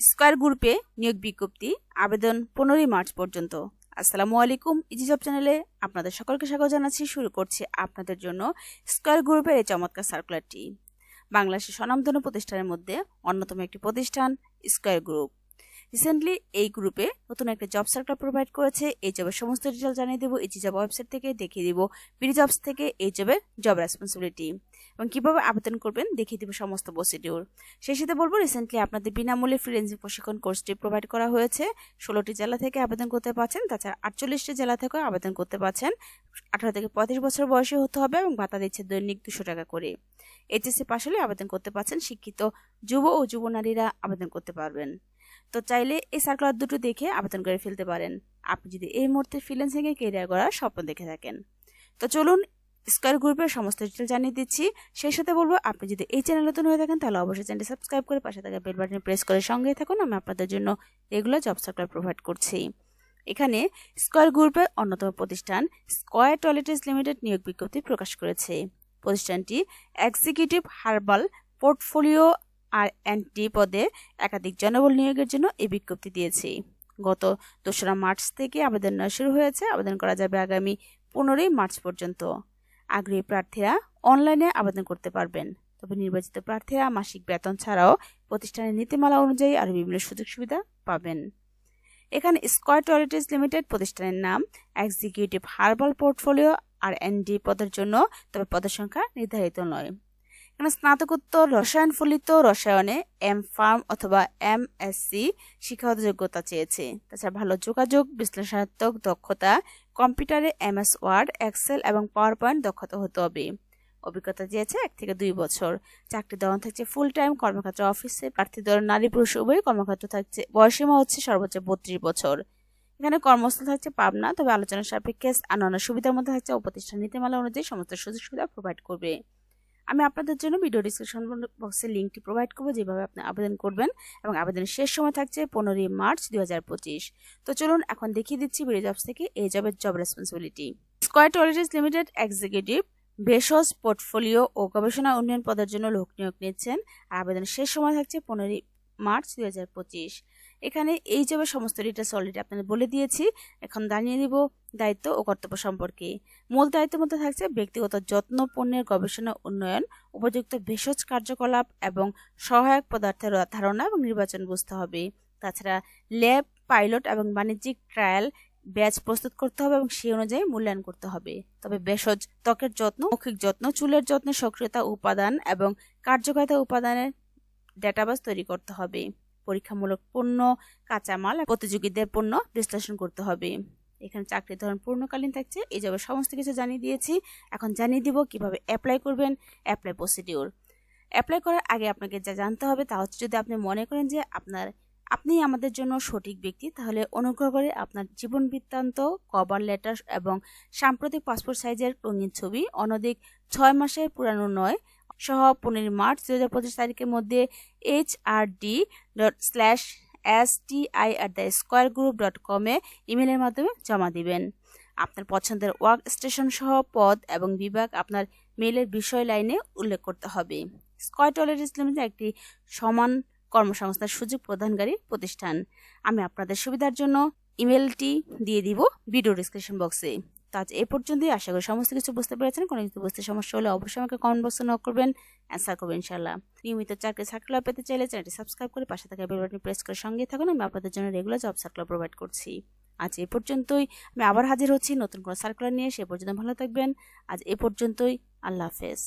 Square গ্রুপে নিয়োগ বিজ্ঞপ্তি, আবেদন পনেরোই মার্চ পর্যন্ত। আসসালামু আলাইকুম ইজি জব চ্যানেলে আপনাদের সকলকে স্বাগত জানাচ্ছি। শুরু করছি আপনাদের জন্য স্কয়ার গ্রুপের এই চমৎকার সার্কুলারটি বাংলাদেশের স্বনামধন্য প্রতিষ্ঠানের মধ্যে অন্যতম একটি প্রতিষ্ঠান স্কয়ার গ্রুপ রিসেন্টলি এই গ্রুপে নতুন একটা জব সার্কুলার প্রোভাইড করেছে। এই জবের সমস্ত ডিটেল জানিয়ে দেবো, এই জব ওয়েবসাইট থেকে দেখিয়ে দিব বিডি জবস থেকে এই জবের জব রেসপন্সিবিলিটি এবং কীভাবে আবেদন করবেন দেখিয়ে দিব সমস্ত প্রসিডিউর সেই সাথে বলব রিসেন্টলি আপনাদের বিনামূল্যে ফ্রিল্যান্সিং প্রশিক্ষণ কোর্সটি প্রোভাইড করা হয়েছে। ষোলোটি জেলা থেকে আবেদন করতে পারছেন, তাছাড়া আটচল্লিশটি জেলা থেকেও আবেদন করতে পারছেন। আঠারো থেকে পঁয়ত্রিশ বছর বয়সী হতে হবে এবং ভাতা দিচ্ছে দৈনিক দুশো টাকা করে। এইচএসসি পাশ হলে আবেদন করতে পারছেন শিক্ষিত যুব ও যুব নারীরা আবেদন করতে পারবেন। তো চাইলে এই সার্কুলার দুটো দেখে আবেদন করে ফেলতে পারেন। আপনি যদি এই মুহূর্তে ফ্রিল্যান্সিংয়ে কেরিয়ার করার স্বপ্ন দেখে থাকেন। তো চলুন স্কয়ার গ্রুপের সমস্ত ডিটেল জানিয়ে দিচ্ছি। সেই সাথে বলব, আপনি যদি এই চ্যানেল নতুন হয়ে থাকেন, তাহলে অবশ্যই চ্যানেলটি সাবস্ক্রাইব করে পাশে থাকা বেল বাটনে প্রেস করে সঙ্গে থাকুন। আমি আপনাদের জন্য রেগুলার জব সার্কুলার প্রোভাইড করছি। এখানে স্কয়ার গ্রুপের অন্যতম প্রতিষ্ঠান স্কয়ার টয়লেটিস লিমিটেড নিয়োগ বিজ্ঞপ্তি প্রকাশ করেছে। প্রতিষ্ঠানটি এক্সিকিউটিভ হার্বাল পোর্টফোলিও আর এনটি পদে একাধিক জনবল নিয়োগের জন্য এই বিজ্ঞপ্তি দিয়েছে। গত দোসরা মার্চ থেকে আবেদন শুরু হয়েছে। আবেদন করা যাবে আগামী পনেরোই মার্চ পর্যন্ত। আগ্রহী প্রার্থীরা অনলাইনে আবেদন করতে পারবেন। তবে নির্বাচিত প্রার্থীরা মাসিক বেতন ছাড়াও প্রতিষ্ঠানের নীতিমালা অনুযায়ী আরও বিভিন্ন সুযোগ সুবিধা পাবেন। এখানে স্কয়ার টয়লেটিস লিমিটেড প্রতিষ্ঠানের নাম, executive herbal portfolio R and D পদের জন্য, তবে পদের সংখ্যা নির্ধারিত নয়। এখানে স্নাতকোত্তর রসায়ন ফলিত রসায়নে এম ফার্ম অথবা এম এসসি শিক্ষাগত যোগ্যতা চেয়েছে। তাছাড়া ভালো যোগাযোগ, বিশ্লেষণাত্মক দক্ষতা, কম্পিউটারে এম এস ওয়ার্ড এক্সেল এবং পাওয়ার পয়েন্ট দক্ষতা হতে হবে। অভিজ্ঞতা চেয়েছে এক থেকে দুই বছর। চাকরি দেওয়া থাকছে ফুল টাইম কর্মক্ষেত্র অফিসে প্রার্থী দল নারী পুরুষ উভয় কর্মক্ষেত্র থাকছে বয়সীমা হচ্ছে সর্বোচ্চ বত্রিশ বছর। এখানে কর্মস্থল থাকছে পাবনা, তবে আলোচনা সাপেক্ষে অন্যান্য সুবিধার মধ্যে থাকছে প্রতিষ্ঠান নীতিমালা অনুযায়ী সমস্ত সুযোগ সুবিধা প্রোভাইড করবে। আমি আপনাদের জন্য ভিডিও ডিসক্রিপশন বক্সে লিঙ্কটি প্রোভাইড করব, যেভাবে আপনি আবেদন করবেন এবং আবেদনের শেষ সময় থাকছে পনেরোই মার্চ দু হাজার পঁচিশ। তো চলুন এখন দেখিয়ে দিচ্ছি বিডি জবস থেকে এই জবের job responsibility Square Toiletries Limited executive ভেষজ পোর্টফোলিও ও গবেষণা উন্নয়ন পদের জন্য লোক নিয়োগ নিচ্ছেন। আর আবেদনের শেষ সময় থাকছে পনেরোই মার্চ দু হাজার পঁচিশ। এখানে এই জবের সমস্ত ডিটেলস অলরেডি আপনাদের বলে দিয়েছি, এখন জানিয়ে দিব দায়িত্ব ও কর্তব্য সম্পর্কে। মূল দায়িত্বের মধ্যে থাকছে ব্যক্তিগত যত্ন, পণ্যের গবেষণা, উন্নয়ন, উপযুক্ত ভেষজ কার্যকলাপ এবং সহায়ক পদার্থের ধারণা এবং নির্বাচন বুঝতে হবে। তাছাড়া ল্যাব পাইলট এবং বাণিজ্যিক ট্রায়াল ব্যাচ প্রস্তুত করতে হবে এবং সেই অনুযায়ী মূল্যায়ন করতে হবে। তবে ভেষজ ত্বকের যত্ন, মৌখিক যত্ন, চুলের যত্ন, সক্রিয়তা, উপাদান এবং কার্যকারিতা উপাদানের ডেটাবেস তৈরি করতে হবে। পরীক্ষামূলক পণ্য, কাঁচামাল প্রতিযোগীদের পণ্য বিশ্লেষণ করতে হবে। এখানে চাকরির ধরন পূর্ণকালীন থাকছে, এই যাবে সমস্ত কিছু জানিয়ে দিয়েছি। এখন জানিয়ে দিব কীভাবে অ্যাপ্লাই করবেন অ্যাপ্লাই প্রসিডিওর অ্যাপ্লাই করার আগে আপনাকে যা জানতে হবে তা হচ্ছে যদি আপনি মনে করেন যে আপনার, আপনি আমাদের জন্য সঠিক ব্যক্তি, তাহলে অনুগ্রহ করে আপনার জীবন বৃত্তান্ত কভার লেটার এবং সাম্প্রতিক পাসপোর্ট সাইজের রঙিন ছবি, অনধিক ছয় মাসের পুরানো নয় সহ পনেরোই মার্চ দু হাজার পঁচিশ তারিখের মধ্যে H R D dot slash S T I at the Square group dot কমে ইমেলের মাধ্যমে জমা দিবেন। আপনার পছন্দের ওয়ার্ক স্টেশন সহ পদ এবং বিভাগ আপনার মেলের বিষয় লাইনে উল্লেখ করতে হবে। স্কয়ার টয়লেট লিমিটেড একটি সমান কর্মসংস্থার সুযোগ প্রদানকারী প্রতিষ্ঠান। আমি আপনাদের সুবিধার জন্য ইমেলটি দিয়ে দিব ভিডিও ডিসক্রিপশন বক্সে তো আজ এ পর্যন্তই। আশা করি সমস্ত কিছু বুঝতে পেরেছেন। কোনো কিছু বুঝতে সমস্যা হলে অবশ্যই আমাকে কমেন্ট বক্সে নক করবেন অ্যান্সার করবেন ইনশাল্লাহ নিয়মিত চাকরি সার্কুলার পেতে চাইলে চ্যানেলটি সাবস্ক্রাইব করে পাশে থাকা বেল বাটন প্রেস করে সঙ্গে থাকুন। আমি আপনাদের জন্য রেগুলার জব সার্কুলার প্রোভাইড করছি। আজ এ পর্যন্তই। আমি আবার হাজির হচ্ছি নতুন কোনো সার্কুলার নিয়ে। সে পর্যন্ত ভালো থাকবেন। আজ এ পর্যন্তই। আল্লাহ হাফেজ।